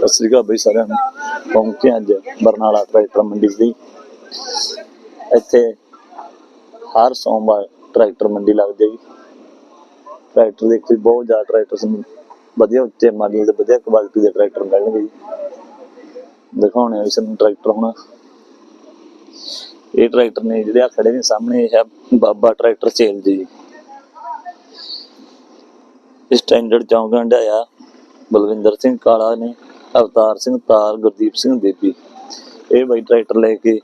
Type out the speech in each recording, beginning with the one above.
ਸਤਿ ਸ੍ਰੀ ਅਕਾਲ ਬਈ ਸਾਰਿਆਂ ਨੂੰ ਪਹੁੰਚੇ ਅੱਜ ਬਰਨਾਲਾ ਟਰੈਕਟਰ ਮੰਡੀ ਦੀ। ਇੱਥੇ ਹਰ ਸੋਮਵਾਰ ਟਰੈਕਟਰ ਮੰਡੀ ਲੱਗਦੀ ਹੈ ਟਰੈਕਟਰ ਦੇ ਕੋਈ ਬਹੁਤ ਜ਼ਿਆਦਾ ਟਰੈਕਟਰ ਵਧੀਆ ਉੱਚੇ ਮਾਡਲ ਦੇ, ਵਧੀਆ ਕੁਆਲਿਟੀ ਦੇ ਟਰੈਕਟਰ ਮਿਲਣਗੇ ਦਿਖਾਉਣੇ ਆ ਵੀ ਸਾਨੂੰ ਟਰੈਕਟਰ ਹੁਣ। ਇਹ ਟਰੈਕਟਰ ਨੇ ਜਿਹੜੇ ਆ ਖੜੇ ਨੇ ਸਾਹਮਣੇ, ਇਹ ਹੈ Baba tractor sale ji. Standard ਚੌਂਕ ਹੰਡਾਇਆ ਬਲਵਿੰਦਰ ਸਿੰਘ ਕਾਲਾ ਨੇ ਅਵਤਾਰ ਸਿੰਘ ਤਾਰ, ਗੁਰਦੀਪ ਸਿੰਘ ਦੇਪੀ ਇਹ ਬਾਈ ਟਰੈਕਟਰ ਲੈ ਕੇ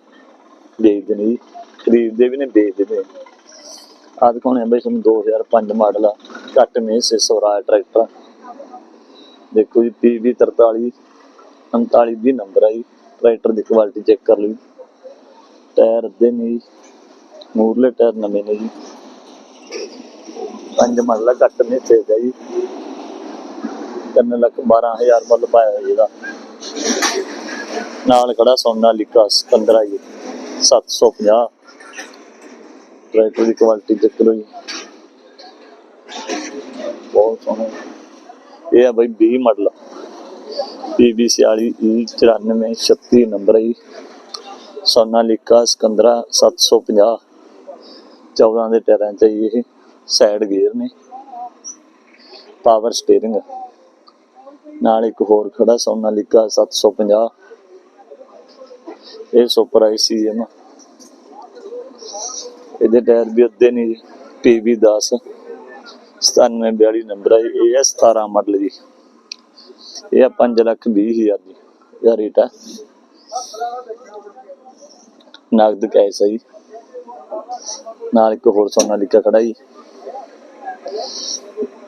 ਵੇਚਦੇ ਨੇ ਜੀ। ਖਰੀਦਦੇ ਵੀ ਨੇ, ਵੇਚਦੇ ਨੇ। ਆਹ ਦਿਖਾਉਣੇ ਆ ਬਈ ਤੁਹਾਨੂੰ 2005 ਮਾਡਲ ਆ। ਘੱਟ ਮੇ 600 ਰਾਜ ਟਰੈਕਟਰ ਦੇਖੋ ਜੀ PV 43 39 ਦੀ ਨੰਬਰ ਆ ਜੀ। ਟਰੈਕਟਰ ਦੀ ਕੁਆਲਿਟੀ ਚੈੱਕ ਕਰ ਲਈ ਟਾਇਰ ਅੱਧੇ ਨੇ ਜੀ। ਮੂਰਲੇ ਟਾਇਰ ਨਵੇਂ ਨੇ ਜੀ। ਪੰਜ ਮਾਡਲ ਆ, ਘੱਟ ਮੇ ਦਾ ਜੀ। ਤਿੰਨ ਲੱਖ 12000 ਮੁੱਲ ਪਾਇਆ ਹੋਇਆ ਇਹਦਾ। ਨਾਲ ਖੜਾ ਸੋਨਾ ਲਿਕਾ 15 ਜੀ 750 ਟਰੈਕਟਰ ਦੀ ਕੁਆਲਿਟੀ ਚੈੱਕ ਲਓ ਜੀ। ਬਹੁਤ ਸੋਹਣਾ। ਇਹ ਆ ਬਈ 20 ਮਾਡਲ। PB 46 94 36 ਨੰਬਰ ਹੈ ਸੋਨਾ ਲਿਕਾ ਸਿਕੰਦਰਾ 750 14 ਦੇ ਟਾਇਰਾਂ ਚ ਇਹ। ਸਾਈਡ ਗੇਅਰ ਨੇ। Power steering. ਨਾਲ ਇੱਕ ਹੋਰ ਖੜਾ ਸੋਨਾ ਲਿਕਾ 750 ਇਹ ਸੁਪਰ ਆਈਸੀਐਮ ਇਹਦੇ ਟਾਇਰ ਵੀ ਅੱਧੇ ਨਹੀਂ ਪੀਵੀ 10 9742 ਨੰਬਰ ਹੈ ਇਹ 17 ਮਾਡਲ ਜੀ। ਇਹ ਆ 5 ਲੱਖ 20 ਹਜ਼ਾਰ ਦੀ ਇਹਦਾ ਰੇਟ ਹੈ ਨਗਦ ਕੈਸ਼ ਹੈ ਜੀ। ਨਾਲ ਇੱਕ ਹੋਰ ਸੋਨਾ ਲਿਖਿਆ ਖੜਾ ਜੀ।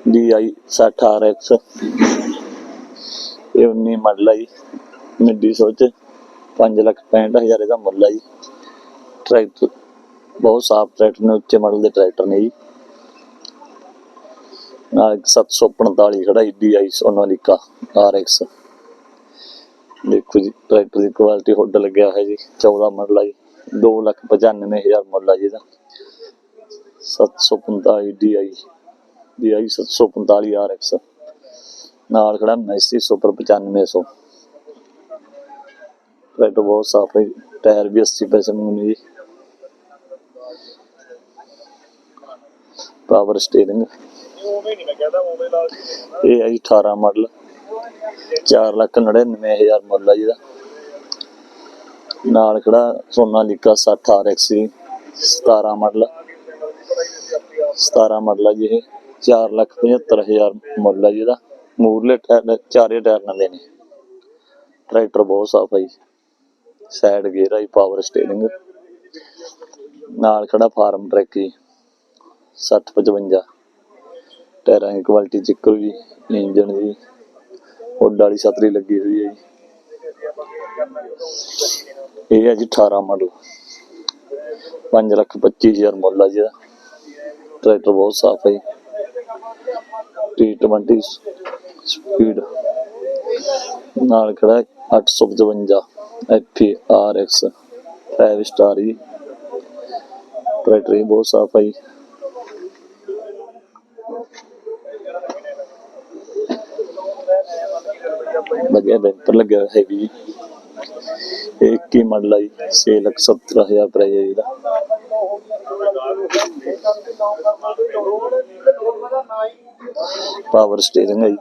DI 60 RX ਇਹ 19 ਮਾਡਲ ਆ ਜੀ ਮਿੱਡੀ ਸੋਚ 5 ਲੱਖ 65 ਹਜ਼ਾਰ ਇਹਦਾ ਮੁੱਲ ਆ ਜੀ। ਟਰੈਕਟਰ, ਬਹੁਤ ਸਾਫ਼ ਟਰੈਕਟਰ ਨੇ, ਉੱਚੇ ਮਾਡਲ ਦੇ ਟਰੈਕਟਰ ਨੇ ਜੀ। ਨਾਲ ਇੱਕ 745 ਖੜਾ ਜੀ DI ਸੋਨਾਲੀਕਾ RX ਦੇਖੋ ਜੀ, ਟਰੈਕਟਰ ਦੀ ਕੁਆਲਿਟੀ ਹੁੱਡ ਲੱਗਿਆ ਹੋਇਆ ਜੀ 14 ਮਾਡਲ ਆ ਜੀ 2 ਲੱਖ 95 ਹਜ਼ਾਰ ਮੁੱਲ ਆ ਜੀ ਇਹਦਾ। 745 DI DI 745 RX ਨਾਲ ਖੜਾ ਮੈਸੀ ਸੁਪਰ 9500 ਟਰੈਕਟਰ ਬਹੁਤ ਸਾਫ਼ ਹੈ, ਟਾਇਰ ਵੀ 80 ਪੈਸੇ ਨੂੰ ਜੀ। ਪਾਵਰ ਸਟੀਅਰਿੰਗ ਇਹ ਹੈ 18 ਮਾਡਲ 4 ਲੱਖ 99 ਹਜ਼ਾਰ ਮੁੱਲ ਹੈ ਜਿਹਦਾ ਨਾਲ ਖੜਾ ਸੋਨਾ ਸੋਨਾਲੀਕਾ 60 RX ਸੀ 17 ਮਾਡਲ 17 ਮਾਡਲ ਜੀ ਇਹ। 4 ਲੱਖ 75 ਹਜ਼ਾਰ ਮੁੱਲ ਹੈ ਜਿਹਦਾ ਮੂਰਲੇ ਚਾਰੇ ਟਾਇਰ ਨਵੇਂ ਨੇ। ਟਰੈਕਟਰ ਬਹੁਤ ਸਾਫ਼ ਹੈ ਸਾਈਡ ਗੇਅਰ ਹੈ ਪਾਵਰ ਸਟੀਅਰਿੰਗ ਨਾਲ ਖੜਾ ਫਾਰਮ ਟਰੈਕ ਜੀ 60 55 ਟਾਇਰਾਂ ਦੀ ਕੁਆਲਿਟੀ ਚੈੱਕ ਕਰੋ ਜੀ ਇੰਜਨ ਦੀ। ਹੁੱਡ ਵਾਲੀ ਛਤਰੀ ਲੱਗੀ ਹੋਈ ਹੈ ਜੀ। ਇਹ ਹੈ ਜੀ 18 ਮਾਡਲ 5 ਲੱਖ 25 ਹਜ਼ਾਰ ਮੁੱਲ ਹੈ ਜੀ ਇਹਦਾ। ਟਰੈਕਟਰ ਬਹੁਤ ਸਾਫ਼ ਹੈ T20 ਸਪੀਡ ਨਾਲ ਖੜਾ ਹੈ 855 FRX 5 ਸਟਾਰ ਜੀ। ਟਰੈਕਟਰ ਵੀ ਬਹੁਤ ਸਾਫ਼ ਹੈ ਵਧੀਆ ਬੈਂਪਰ ਲੱਗਿਆ ਹੋਇਆ ਹੈਵੀ ਜੀ। ਇਹ 21 ਮਾਡਲ ਆ 6 ਲੱਖ 70 ਹਜ਼ਾਰ ਪ੍ਰਾਈਸ ਹੈ ਇਹਦਾ। ਪਾਵਰ ਸਟੀਅਰਿੰਗ ਹੈ ਜੀ।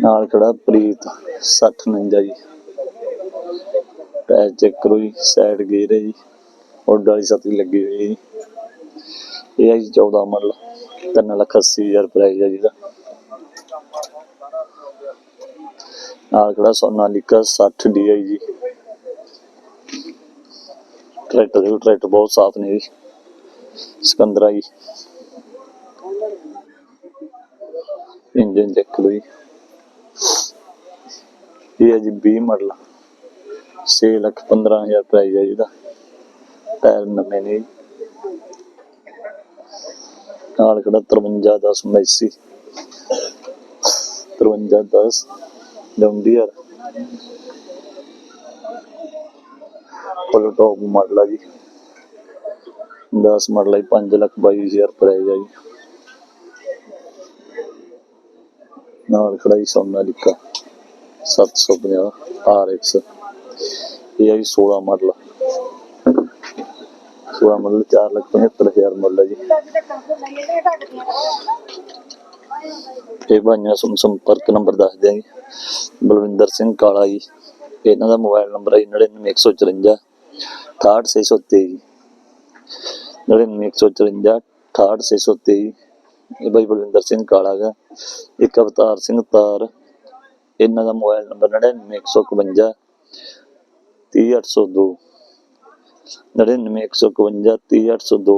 ਨਾਲ ਖੜਾ ਪ੍ਰੀਤ 60 49 ਜੀ। ਟਾਇਰ ਚੈੱਕ ਕਰੋ ਜੀ ਸਾਈਡ ਗੇਅਰ ਹੈ ਜੀ। ਹੁੱਡ ਵਾਲੀ ਛਤਰੀ ਲੱਗੀ ਹੋਈ ਹੈ ਜੀ। ਇਹ ਹੈ ਜੀ 14 ਮਾਡਲ 3 ਲੱਖ 80 ਹਜ਼ਾਰ ਪ੍ਰਾਈਸ ਹੈ ਜੀ ਇਹਦਾ। ਨਾਲ ਖੜਾ ਸੋਨਾਲੀਕਾ 60 DI ਜੀ ਟਰੈਕਟਰ ਦੇ ਟਰੈਕਟਰ ਬਹੁਤ ਸਾਫ਼ ਨੇ ਜੀ। ਸਿਕੰਦਰਾ ਜੀ। ਇੰਜਨ ਚੈੱਕ ਲਓ ਜੀ। ਇਹ ਹੈ ਜੀ 20 ਮਾਡਲ 6 ਲੱਖ 15 ਹਜ਼ਾਰ ਪ੍ਰਾਈਸ ਹੈ ਜਿਹਦਾ ਟਾਇਰ ਨਵੇਂ ਨੇ ਨਾਲ ਖੜਾ 53 10 Massey. 53 10 John Deere full top model ਆ ਜੀ। 10 ਮਾਡਲ ਹੈ 5 ਲੱਖ 22 ਹਜ਼ਾਰ ਪ੍ਰਾਈਸ ਹੈ ਜੀ। ਨਾਲ ਖੜਾ ਜੀ ਸੋਨਾਲੀਕਾ 750 RX ਇਹ ਆ ਜੀ 16 ਮਾਡਲ 16 ਮਾਡਲ 4 ਲੱਖ 75000 ਮੁੱਲ ਹੈ ਜੀ। ਇਹ ਬਾਈਆਂ ਨੂੰ ਸੰਪਰਕ ਨੰਬਰ ਦੱਸ ਦਿਆਂ ਜੀ ਬਲਵਿੰਦਰ ਸਿੰਘ ਕਾਲਾ ਜੀ। ਇਹਨਾਂ ਦਾ ਮੋਬਾਈਲ ਨੰਬਰ ਹੈ 99154 68623 99154 68623 ਇਹ ਬਾਈ ਬਲਵਿੰਦਰ ਸਿੰਘ ਕਾਲਾ ਗਾ ਇੱਕ ਅਵਤਾਰ ਸਿੰਘ ਤਾਰ ਇਹਨਾਂ ਦਾ ਮੋਬਾਈਲ ਨੰਬਰ 99152 30802 99152 30802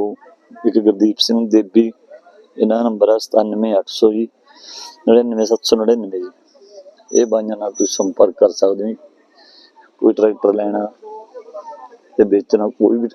ਇੱਕ ਗੁਰਦੀਪ ਸਿੰਘ ਦੇਬੀ ਇਹਨਾਂ ਦਾ ਨੰਬਰ ਹੈ 97800 ਜੀ 99799 ਜੀ ਇਹ ਬਾਈਆਂ ਨਾਲ ਤੁਸੀਂ ਸੰਪਰਕ ਕਰ ਸਕਦੇ ਹੋ ਜੀ। ਕੋਈ ਟਰੈਕਟਰ ਲੈਣਾ ਤੇ ਵੇਚਣਾ ਕੋਈ ਵੀ